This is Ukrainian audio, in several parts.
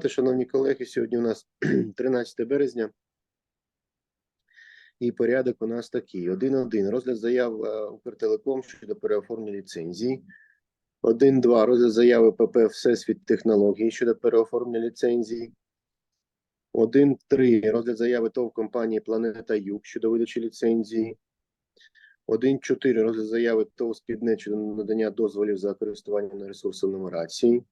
шановні колеги. Сьогодні у нас 13 березня. І порядок у нас такий: 1.1. Розгляд заяв е, Укртелеком щодо переоформлення ліцензій. 1.2. Розгляд заяви ПП Всесвіт технології щодо переоформлення ліцензій. 1.3. Розгляд заяви ТОВ компанії Планета Юг щодо видачі ліцензії. 1.4. Розгляд заяви ТОВ Спіднет щодо надання дозволів за користування на ресурсом нумерації.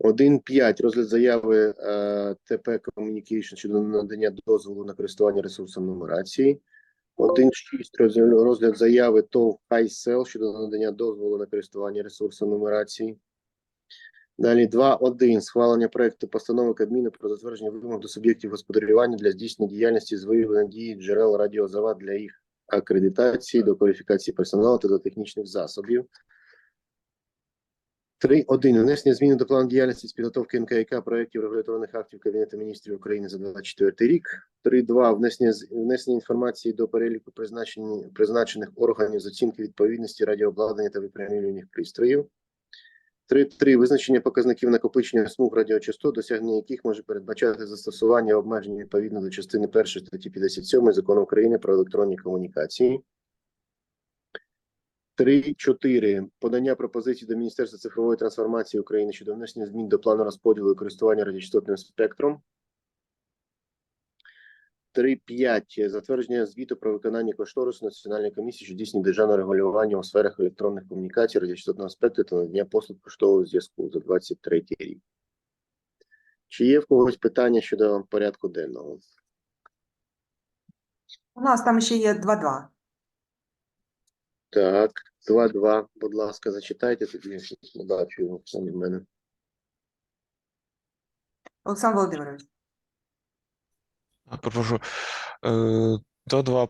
1.5. Розгляд заяви е, ТП Communication щодо надання дозволу на користування ресурсом нумерації. 1.6. Розгляд- заяви ТОВ HiSell щодо надання дозволу на користування ресурсом нумерації. Далі 2.1. Схвалення проекту постанови Кабміну про затвердження вимог до суб'єктів господарювання для здійснення діяльності з виявлення дії джерел радіозавад для їх акредитації, до кваліфікації персоналу та до технічних засобів. 3.1. Внесення зміни до плану діяльності з підготовки НКК проєктів регуляторних актів Кабінету міністрів України за 2024 рік. 3.2. Внесення, внесення інформації до переліку призначених органів з оцінки відповідності радіообладнання та випромінювальних пристроїв. 3.3. Визначення показників накопичення смуг радіочастот, досягнення яких може передбачати застосування обмежень відповідно до частини 1 статті 57 Закону України про електронні комунікації. 3.4. Подання пропозицій до Міністерства цифрової трансформації України щодо внесення змін до плану розподілу і користування радіочастотним спектром. 3.5. Затвердження звіту про виконання кошторису Національної комісії, що здійснює державне регулювання у сферах електронних комунікацій, радіочастотного спектру та надання послуг поштового зв'язку за 23 рік. Чи є в когось питання щодо порядку денного? У нас там ще є 2-2. Так, 2-2, будь ласка, зачитайте тоді, не самі в мене. Олександр Володимирович. Прошу. Е, До 2.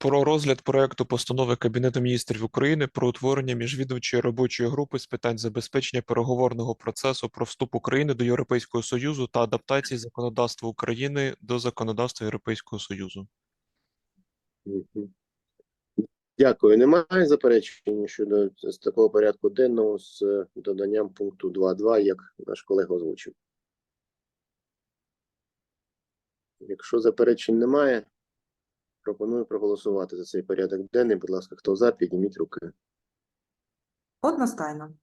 Про розгляд проекту постанови Кабінету міністрів України про утворення міжвідомчої робочої групи з питань забезпечення переговорного процесу про вступ України до Європейського Союзу та адаптації законодавства України до законодавства Європейського Союзу. Дякую. Немає заперечень щодо з такого порядку денного з е, доданням пункту 2.2, як наш колега озвучив. Якщо заперечень немає, пропоную проголосувати за цей порядок денний. Будь ласка, хто за, підніміть руки. Одностайно.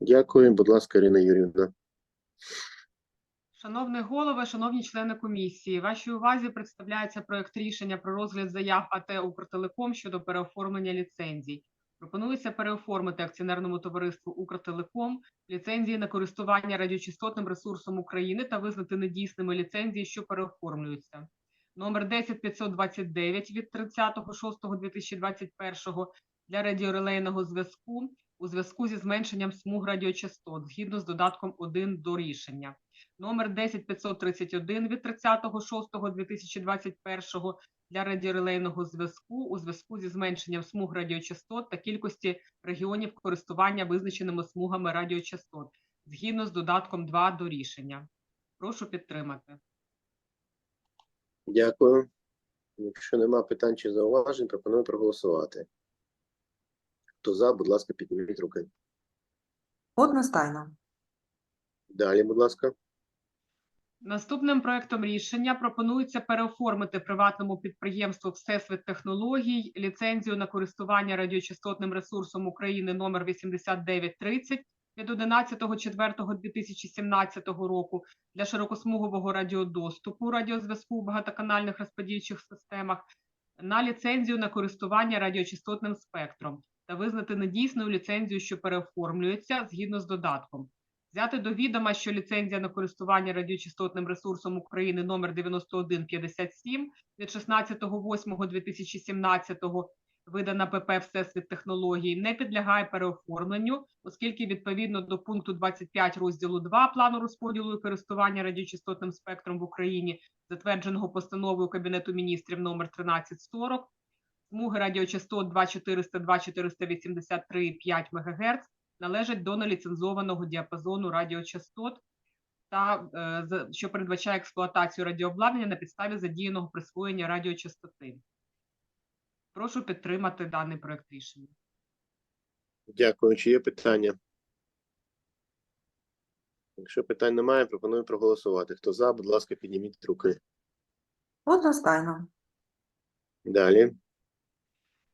Дякую. Будь ласка, Ірина Юрівна. Шановний голове, шановні члени комісії, вашій увазі представляється проект рішення про розгляд заяв АТ «Укртелеком» щодо переоформлення ліцензій. Пропонується переоформити акціонерному товариству «Укртелеком» ліцензії на користування радіочастотним ресурсом України та визнати недійсними ліцензії, що переоформлюються. Номер 10529 від 30.06.2021 для радіорелейного зв'язку у зв'язку зі зменшенням смуг радіочастот згідно з додатком 1 до рішення номер 10531 від 30.06.2021 для радіорелейного зв'язку у зв'язку зі зменшенням смуг радіочастот та кількості регіонів користування визначеними смугами радіочастот згідно з додатком 2 до рішення. Прошу підтримати. Дякую. Якщо нема питань чи зауважень, пропоную проголосувати. Хто за, будь ласка, підніміть руки. Одностайно. Далі, будь ласка. Наступним проектом рішення пропонується переоформити приватному підприємству Всесвіт технологій ліцензію на користування радіочастотним ресурсом України номер 8930 від 11.04.2017 року для широкосмугового радіодоступу радіозв'язку у багатоканальних розподільчих системах на ліцензію на користування радіочастотним спектром та визнати недійсною ліцензію, що переоформлюється згідно з додатком. Взяти до відома, що ліцензія на користування радіочастотним ресурсом України номер 9157 від 16.08.2017 видана ПП Всесвіт технологій не підлягає переоформленню, оскільки відповідно до пункту 25 розділу 2 плану розподілу і користування радіочастотним спектром в Україні, затвердженого постановою Кабінету міністрів номер 1340, смуги радіочастот 2400 2483,5 МГц належать до неліцензованого діапазону радіочастот, та е, що передбачає експлуатацію радіообладнання на підставі задіяного присвоєння радіочастоти. Прошу підтримати даний проект рішення. Дякую. Чи є питання? Якщо питань немає, пропоную проголосувати. Хто за, будь ласка, підніміть руки. Одностайно. Далі.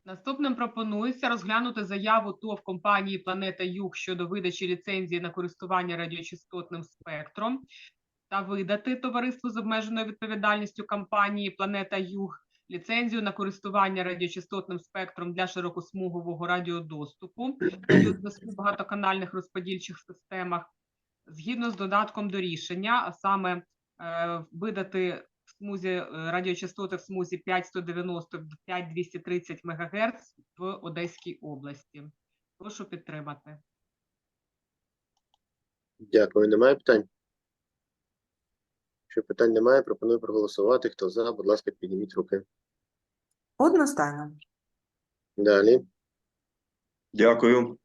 Наступним пропонується розглянути заяву ТОВ компанії Планета Юг щодо видачі ліцензії на користування радіочастотним спектром та видати товариству з обмеженою відповідальністю компанії Планета Юг ліцензію на користування радіочастотним спектром для широкосмугового радіодоступу в багатоканальних розподільчих системах згідно з додатком до рішення, а саме е, видати смузі е, радіочастоти в смузі 5-190-5-230 МГц в Одеській області. Прошу підтримати. Дякую. Немає питань? Якщо питань немає, пропоную проголосувати. Хто за, будь ласка, підніміть руки. Одностайно. Далі. Дякую.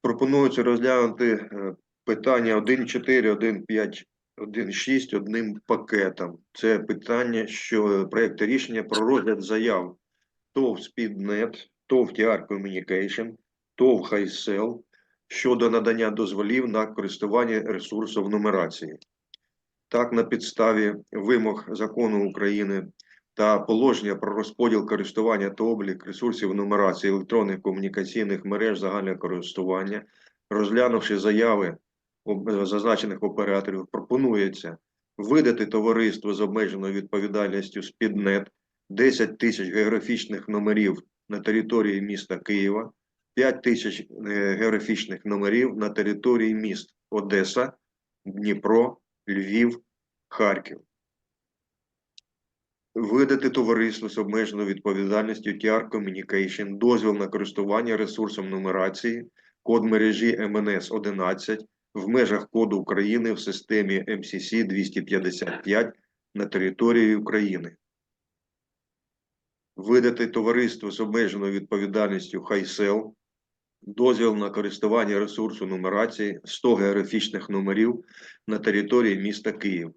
Пропонується розглянути е, питання 1.4, 1.5, 1.6 одним пакетом. Це питання, що проєкти рішення про розгляд заяв ТОВ «Спіднет», ТОВ «TR Communication», ТОВ «Хайсел» щодо надання дозволів на користування ресурсом нумерації. Так, на підставі вимог закону України та положення про розподіл користування та облік ресурсів нумерації електронних комунікаційних мереж загального користування, розглянувши заяви зазначених операторів, пропонується видати товариство з обмеженою відповідальністю «Спіднет» 10 тисяч географічних номерів на території міста Києва, 5 тисяч е, географічних номерів на території міст Одеса, Дніпро, Львів, Харків. Видати товариству з обмеженою відповідальністю TR Communication дозвіл на користування ресурсом нумерації, код мережі МНС 11 в межах коду України в системі МСС 255 на території України. Видати товариству з обмеженою відповідальністю Хайсел дозвіл на користування ресурсу нумерації 100 географічних номерів на території міста Київ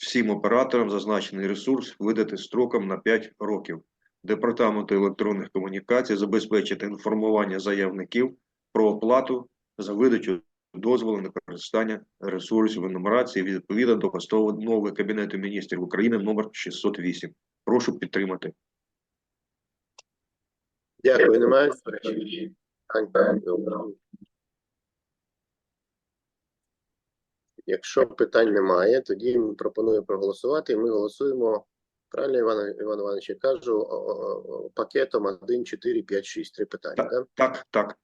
всім операторам зазначений ресурс видати строком на 5 років. Департаменту електронних комунікацій забезпечити інформування заявників про оплату за видачу дозволу на користування ресурсів нумерації відповідно до постанови Кабінету міністрів України номер 608. Прошу підтримати. Дякую. Немає? Якщо питань немає, тоді пропоную проголосувати. Ми голосуємо. Правильно, Іван, Іван Іванович, я кажу пакетом 1, 4, 5, 6. Три питання. Так. Так, так.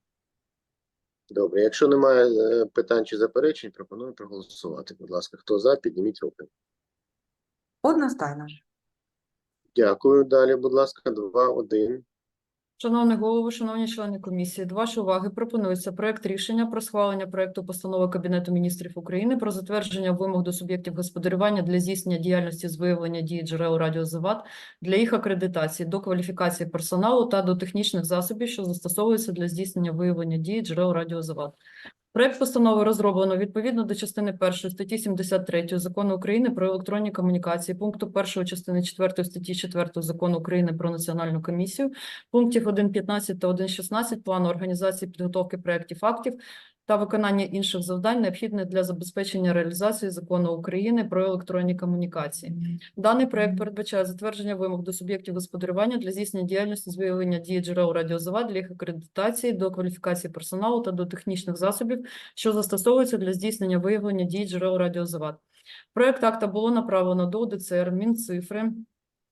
Добре. Якщо немає е, питань чи заперечень, пропоную проголосувати. Будь ласка, хто за, підніміть руки. Одностайно. Дякую. Далі, будь ласка, 2, 1. Шановний голово, шановні члени комісії, до вашої уваги пропонується проект рішення про схвалення проекту постанови Кабінету міністрів України про затвердження вимог до суб'єктів господарювання для здійснення діяльності з виявлення дії джерел радіозавад для їх акредитації, до кваліфікації персоналу та до технічних засобів, що застосовуються для здійснення виявлення дії джерел радіозавад. Проект постанови розроблено відповідно до частини першої статті 73 Закону України про електронні комунікації, пункту першої частини 4 статті 4 Закону України про національну комісію, пунктів 1.15 та 1.16 плану організації підготовки проєктів актів та виконання інших завдань, необхідних для забезпечення реалізації закону України про електронні комунікації. Даний проект передбачає затвердження вимог до суб'єктів господарювання для здійснення діяльності з виявлення дії джерел радіозавад для їх акредитації, до кваліфікації персоналу та до технічних засобів, що застосовуються для здійснення виявлення дій джерел радіозавад. Проект акта було направлено до ОДЦР, Мінцифри,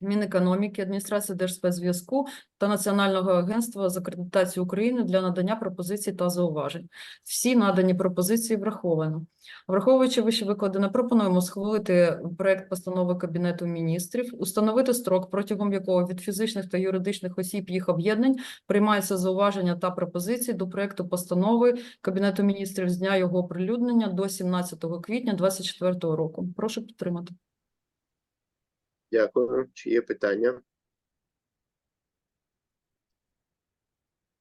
Мінекономіки, Адміністрації Держспецзв'язку та Національного агентства з акредитації України для надання пропозицій та зауважень. Всі надані пропозиції враховано. Враховуючи вище викладене, пропонуємо схвалити проект постанови Кабінету міністрів, установити строк, протягом якого від фізичних та юридичних осіб їх об'єднань приймаються зауваження та пропозиції до проекту постанови Кабінету міністрів з дня його оприлюднення до 17 квітня 2024 року. Прошу підтримати. Дякую. Чи є питання?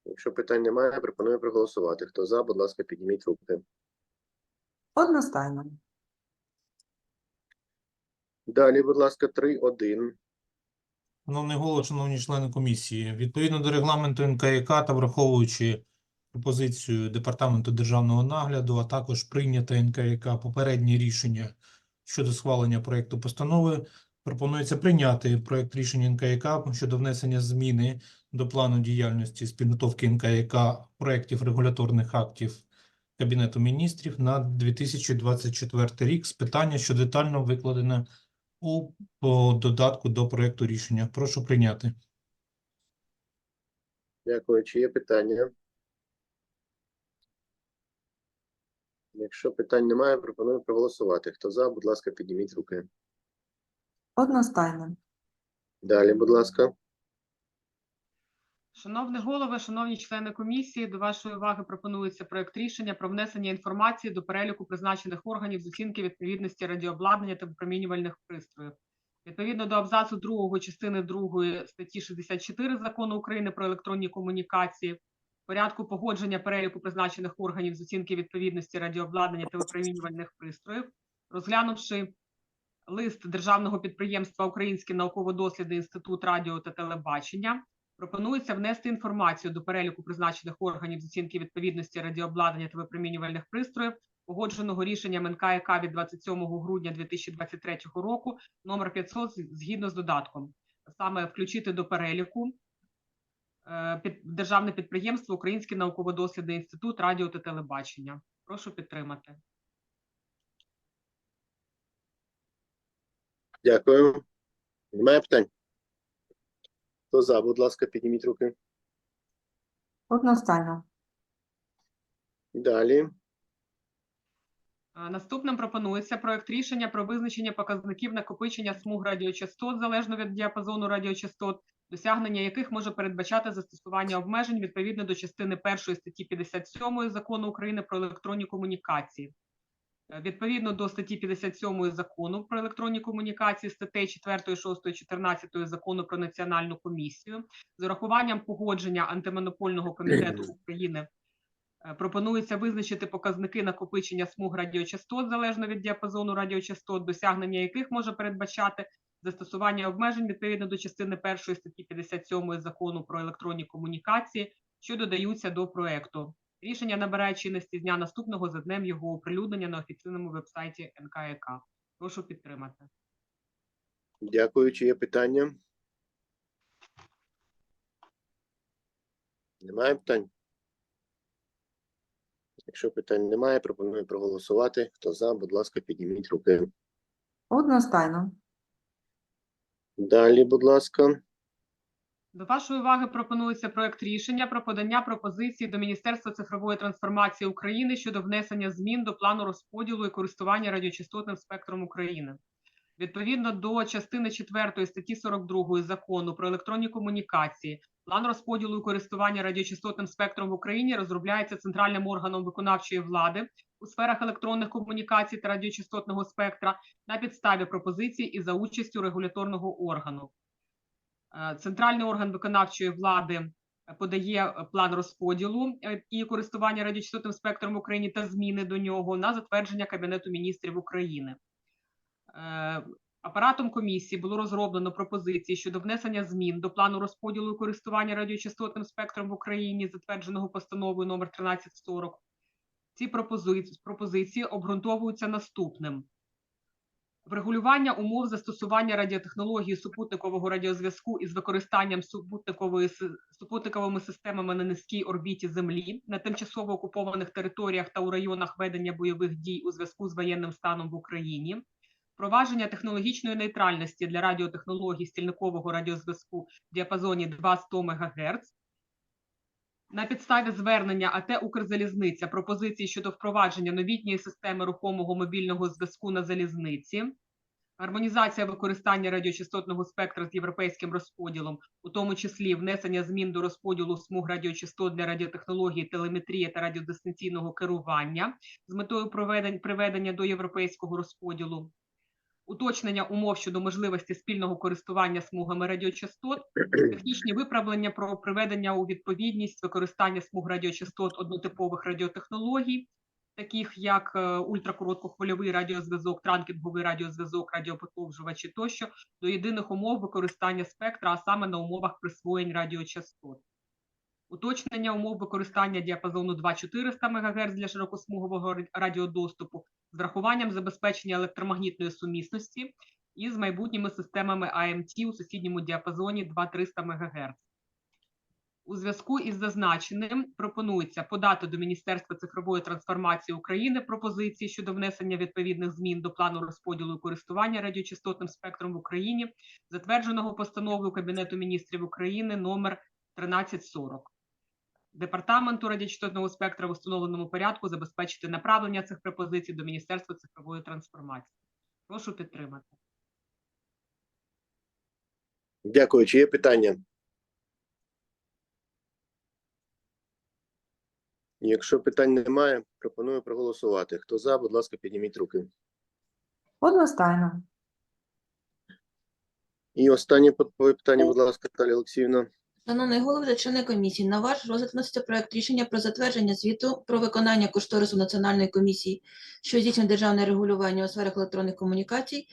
Якщо питань немає, пропоную проголосувати. Хто за, будь ласка, підніміть руки. Одностайно. Далі, будь ласка, 3, 1. Шановний голово, шановні члени комісії, відповідно до регламенту НКЯК та враховуючи пропозицію Департаменту державного нагляду, а також прийнято НКЯК попереднє рішення щодо схвалення проекту постанови. Пропонується прийняти проект рішення НКЯК щодо внесення зміни до плану діяльності з підготовки НКЯК проєктів регуляторних актів Кабінету міністрів на 2024 рік з питання, що детально викладене у додатку до проекту рішення. Прошу прийняти. Дякую. Чи є питання? Якщо питань немає, пропоную проголосувати. Хто за, будь ласка, підніміть руки. Одностайно. Далі, будь ласка. Шановний голове, шановні члени комісії, до вашої уваги пропонується проект рішення про внесення інформації до переліку призначених органів з оцінки відповідності радіообладнання та випромінювальних пристроїв. Відповідно до абзацу 2 частини 2 статті 64 Закону України про електронні комунікації, порядку погодження переліку призначених органів з оцінки відповідності радіообладнання та випромінювальних пристроїв, розглянувши лист державного підприємства Український науково-дослідний інститут радіо та телебачення, Пропонується внести інформацію до переліку призначених органів з оцінки відповідності радіообладнання та випромінювальних пристроїв, погодженого рішенням НКЯК від 27 грудня 2023 року, номер 500, згідно з додатком. Саме включити до переліку е, під, державне підприємство Український науково-дослідний інститут радіо та телебачення. Прошу підтримати. Дякую. Немає питань? Хто за, будь ласка, підніміть руки. Одностайно. Далі. Наступним пропонується проект рішення про визначення показників накопичення смуг радіочастот залежно від діапазону радіочастот, досягнення яких може передбачати застосування обмежень відповідно до частини 1 статті 57 Закону України про електронні комунікації. Е, Відповідно до статті 57 Закону про електронні комунікації, статей 4, 6, 14 Закону про національну комісію, з урахуванням погодження антимонопольного комітету України Е, Пропонується визначити показники накопичення смуг радіочастот залежно від діапазону радіочастот, досягнення яких може передбачати застосування обмежень відповідно до частини 1 статті 57 закону про електронні комунікації, що додаються до проекту. Рішення набирає чинності з дня наступного за днем його оприлюднення на офіційному вебсайті НКЯК. Прошу підтримати. Дякую. Чи є питання? Немає питань? Якщо питань немає, пропоную проголосувати. Хто за, будь ласка, підніміть руки. Одностайно. Далі, будь ласка. До вашої уваги пропонується проект рішення про подання пропозиції до Міністерства цифрової трансформації України щодо внесення змін до плану розподілу і користування радіочастотним спектром України. Відповідно до частини 4 статті 42 закону про електронні комунікації, план розподілу і користування радіочастотним спектром в Україні розробляється центральним органом виконавчої влади у сферах електронних комунікацій та радіочастотного спектра на підставі пропозицій і за участю регуляторного органу. Е, Центральний орган виконавчої влади е, подає е, план розподілу і користування радіочастотним спектром в Україні та зміни до нього на затвердження Кабінету міністрів України. Апаратом комісії було розроблено пропозиції щодо внесення змін до плану розподілу і користування радіочастотним спектром в Україні, затвердженого постановою номер 1340. Ці пропозиції обґрунтовуються наступним. Врегулювання умов застосування радіотехнології супутникового радіозв'язку із використанням супутникової супутниковими системами на низькій орбіті Землі на тимчасово окупованих територіях та у районах ведення бойових дій у зв'язку з воєнним станом в Україні, впровадження технологічної нейтральності для радіотехнологій стільникового радіозв'язку в діапазоні 2-100 МГц, на підставі звернення АТ Укрзалізниця пропозиції щодо впровадження новітньої системи рухомого мобільного зв'язку на залізниці, гармонізація використання радіочастотного спектра з європейським розподілом, у тому числі внесення змін до розподілу смуг радіочастот для радіотехнології, телеметрії та радіодистанційного керування з метою приведення до європейського розподілу. Уточнення умов щодо можливості спільного користування смугами радіочастот, технічні виправлення про приведення у відповідність використання смуг радіочастот однотипових радіотехнологій, таких як е, ультракороткохвильовий радіозв'язок, транкінговий радіозв'язок, радіоподовжувачі тощо, до єдиних умов використання спектра, а саме на умовах присвоєнь радіочастот. Уточнення умов використання діапазону 2400 МГц для широкосмугового радіодоступу з врахуванням забезпечення електромагнітної сумісності і з майбутніми системами АМТ у сусідньому діапазоні 2300 МГц. У зв'язку із зазначеним пропонується подати до Міністерства цифрової трансформації України пропозиції щодо внесення відповідних змін до плану розподілу і користування радіочастотним спектром в Україні, затвердженого постановою Кабінету міністрів України номер 1340. Департаменту радіочастотного спектра в установленому порядку забезпечити направлення цих пропозицій до Міністерства цифрової трансформації. Прошу підтримати. Дякую. Чи є питання? Якщо питань немає, пропоную проголосувати. Хто за, будь ласка, підніміть руки. Одностайно. І останнє по- питання, будь ласка, Наталія Олексіївна. Шановний голови та члени комісії, на ваш розгляд вноситься проект рішення про затвердження звіту про виконання кошторису Національної комісії, що здійснює державне регулювання у сферах електронних комунікацій,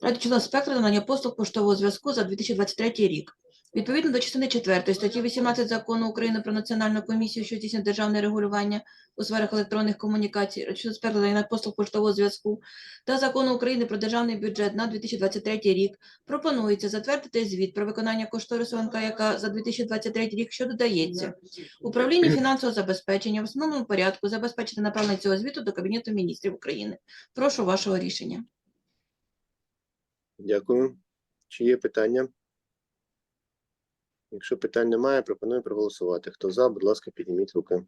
радіочастотного спектру надання послуг поштового зв'язку за 2023 рік. Відповідно до частини 4 статті 18 Закону України про Національну комісію, що здійснює державне регулювання у сферах електронних комунікацій, спектру та послуг поштового зв'язку та Закону України про державний бюджет на 2023 рік Пропонується затвердити звіт про виконання кошторису НКЯК за 2023 рік, що додається. Управління фінансового забезпечення в основному порядку забезпечити направлення цього звіту до Кабінету міністрів України. Прошу вашого рішення. Дякую. Чи є питання? Якщо питань немає, пропоную проголосувати. Хто за, будь ласка, підніміть руки.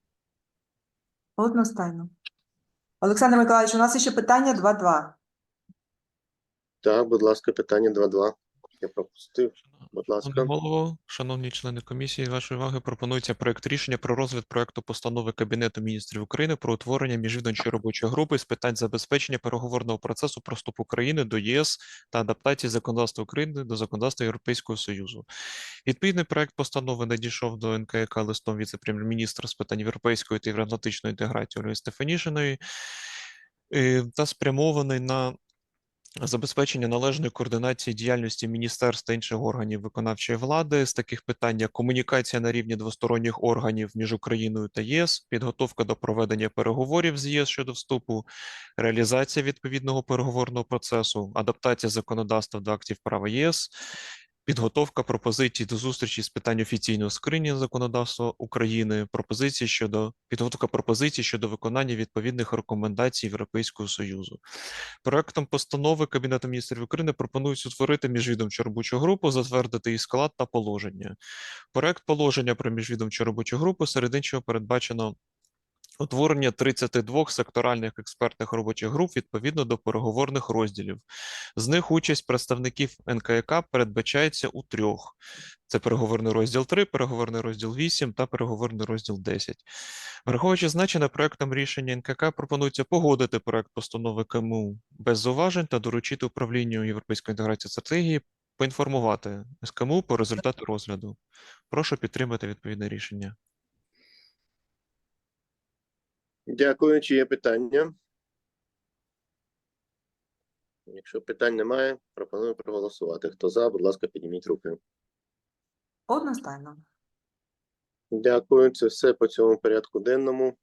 Одностайно. Олександр Миколаївич, у нас ще питання 2.2. Так, будь ласка, питання 2.2. Я пропустив. Будь ласка. Голово, шановні члени комісії, вашої уваги пропонується проект рішення про розгляд проекту постанови Кабінету міністрів України про утворення міжвідомчої робочої групи з питань забезпечення переговорного процесу про вступ України до єС та адаптації законодавства України до законодавства Європейського Союзу. Відповідний проект постанови надійшов до НКК листом віце-прем'єр-міністра з питань європейської та євроатлантичної інтеграції Ольги Стефанішиної е, та спрямований на забезпечення належної координації діяльності міністерств та інших органів виконавчої влади з таких питань, як комунікація на рівні двосторонніх органів між Україною та ЄС, підготовка до проведення переговорів з ЄС щодо вступу, реалізація відповідного переговорного процесу, адаптація законодавства до актів права ЄС. Підготовка пропозицій до зустрічі з питань офіційного скринінга законодавства України, пропозиції щодо підготовка пропозицій щодо виконання відповідних рекомендацій Європейського Союзу. Проектом постанови Кабінету міністрів України пропонується утворити міжвідомчу робочу групу, затвердити її склад та положення. Проект положення про міжвідомчу робочу групу серед іншого передбачено утворення 32 секторальних експертних робочих груп відповідно до переговорних розділів. З них участь представників НКК передбачається у трьох: це переговорний розділ 3, переговорний розділ 8 та переговорний розділ 10. Враховуючи значене проектом рішення НКК пропонується погодити проект постанови КМУ без зауважень та доручити управлінню європейської інтеграції стратегії поінформувати СКМУ по результату розгляду. Прошу підтримати відповідне рішення. Дякую. Чи є питання? Якщо питань немає, пропоную проголосувати. Хто за, будь ласка, підніміть руки. Одностайно. Дякую. Це все по цьому порядку денному.